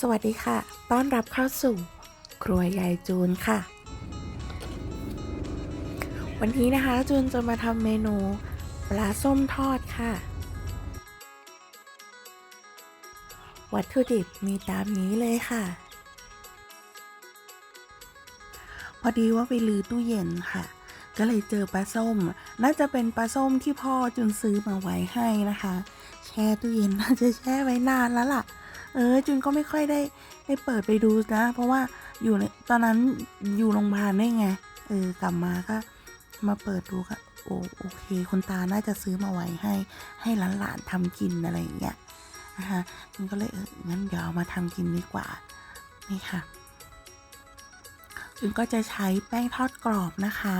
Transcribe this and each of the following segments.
สวัสดีค่ะ ต้อนรับเข้าสู่ ครัวยายจูนค่ะ วันนี้นะคะจูนจะมาทำเมนูปลาส้มทอดค่ะ วัตถุดิบมีตามนี้เลยค่ะ พอดีว่าไปลือตู้เย็นค่ะ ก็เลยเจอปลาส้ม น่าจะเป็นปลาส้มที่พ่อจุนซื้อมาไว้ให้นะคะ แช่ตู้เย็นน่าจะแช่ไว้นานแล้วล่ะ เออจุนก็ไม่ค่อยได้ได้เปิดไปดูนะ เพราะว่าอยู่ในตอนนั้นอยู่โรงพยาบาลได้ไงเออกลับมาก็มาเปิดดูก็โอโอเคคุณตาน่าจะซื้อมาไว้ให้ ให้หลานๆทำกินอะไรอย่างเงี้ยนะคะจุนก็เลยเอองั้นเดี๋ยวเอามาทำกินดีกว่านี่ค่ะจุนก็จะใช้แป้งทอดกรอบนะคะ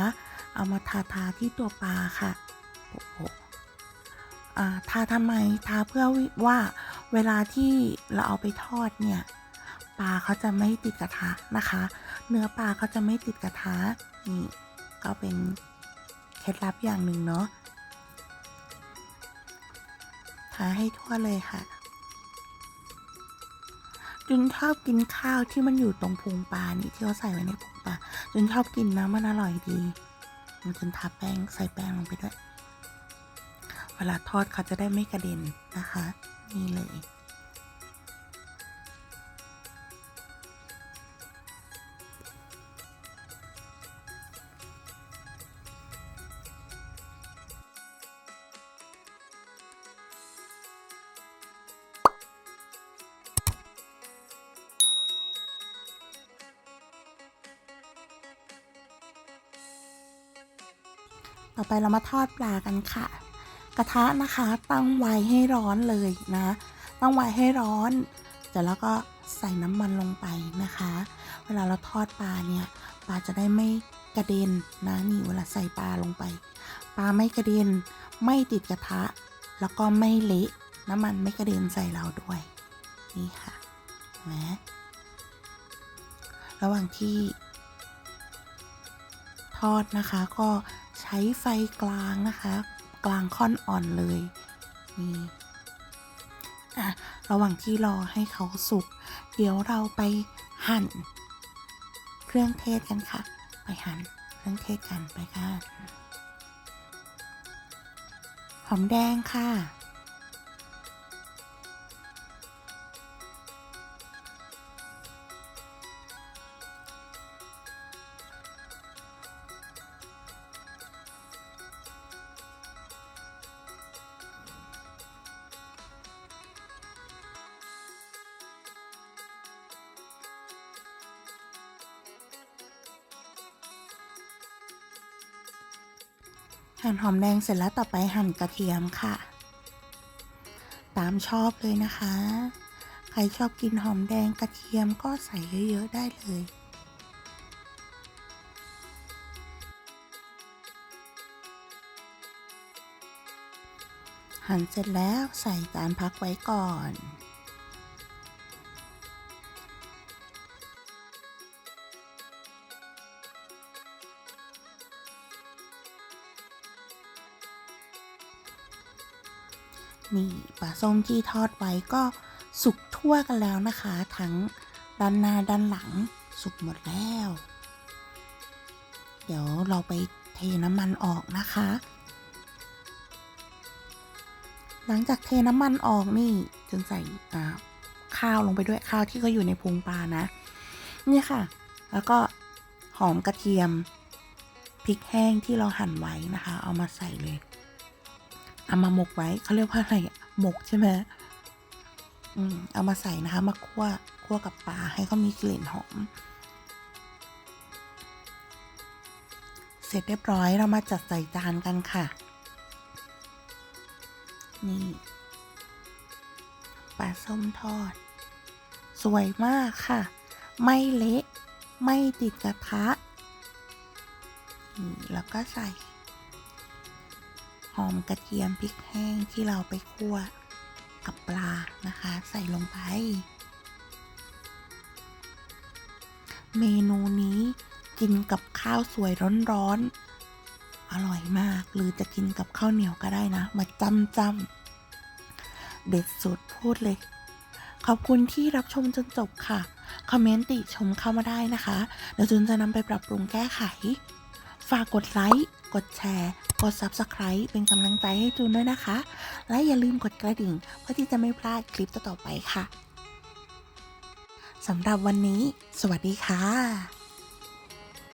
เอามาทาทาที่ตัวปลาค่ะโอ้โหอ่าทาทำไมทาเพื่อว่า เวลาที่เราเอาไปทอดเนี่ยปลาเขาจะไม่ติดกระทะนะคะ เนื้อปลาเขาจะไม่ติดกระทะนี่ก็เป็นเคล็ดลับอย่างหนึ่งเนาะทาให้ทั่วเลยค่ะจุนชอบกินข้าวที่มันอยู่ตรงพุงปลานี่ที่เขาใส่ไว้ในพุงปลาจุนชอบกินนะมันอร่อยดีมันจุนทาแป้งใส่แป้งลงไปด้วย เวลาทอดเขาจะได้ไม่กระเด็นนะคะ นี่เลย ต่อไปเรามาทอดปลากันค่ะ กระทะนะคะตั้งไว้ให้ร้อนเลยนะ ตั้งไว้ให้ร้อนเสร็จแล้วก็ใส่น้ำมันลงไปนะคะ เวลาเราทอดปลาเนี่ยปลาจะได้ไม่กระเด็นนะนี่เวลาใส่ปลาลงไปปลาไม่กระเด็นไม่ติดกระทะ แล้วก็ไม่เละน้ำมันไม่กระเด็นใส่เราด้วย นี่ค่ะเห็นไหมระหว่างที่ อดนะคะ ก็ใช้ไฟกลางนะคะ กลางค่อนอ่อนเลยนี่อะระหว่างที่รอให้เขาสุก เดี๋ยวเราไปหั่น เครื่องเทศกันค่ะ ไปหั่นเครื่องเทศกันไปค่ะหอมแดงค่ะ หั่นหอมแดงเสร็จแล้วต่อไปหั่นกระเทียมค่ะ ตามชอบเลยนะคะ ใครชอบกินหอมแดงกระเทียมก็ใส่เยอะๆได้เลยหั่นเสร็จแล้วใส่จานพักไว้ก่อน นี่ปลาส้มที่ทอดไว้ก็สุกทั่วกันแล้วนะคะ ทั้งด้านหน้าด้านหลังสุกหมดแล้ว เดี๋ยวเราไปเทน้ำมันออกนะคะ หลังจากเทน้ำมันออกนี่จึงใส่ข้าวลงไปด้วยข้าวที่ก็อยู่ในพุงปลานะ นี่ค่ะ แล้วก็หอมกระเทียมพริกแห้งที่เราหั่นไว้นะคะ เอามาใส่เลย เอามาหมกไว้เขาเรียกว่าอะไรหมกใช่ไหมอืมเอามาใส่นะคะ มาคั่วคั่วกับปลาให้เขามีกลิ่นหอม เสร็จเรียบร้อยเรามาจัดใส่จานกันค่ะ นี่ปลาส้มทอด สวยมากค่ะ ไม่เละ ไม่ติดกระทะ แล้วก็ใส่ หอมกระเทียมพริกแห้งที่เราไปคั่วกับปลานะคะ ใส่ลงไป เมนูนี้กินกับข้าวสวยร้อนๆ อร่อยมากหรือจะกินกับข้าวเหนียวก็ได้นะ มาจำจำๆเด็ดสุดพูดเลย ขอบคุณที่รับชมจนจบค่ะ คอมเมนต์ติชมเข้ามาได้นะคะ เดี๋ยวจูนจะนำไปปรับปรุงแก้ไข ฝากกดไลค์ กดแชร์ กด Subscribe เป็นกำลังใจให้จูนด้วยนะคะ และอย่าลืมกดกระดิ่ง เพื่อที่จะไม่พลาดคลิปต่อๆไปค่ะสำหรับวันนี้ สวัสดีค่ะ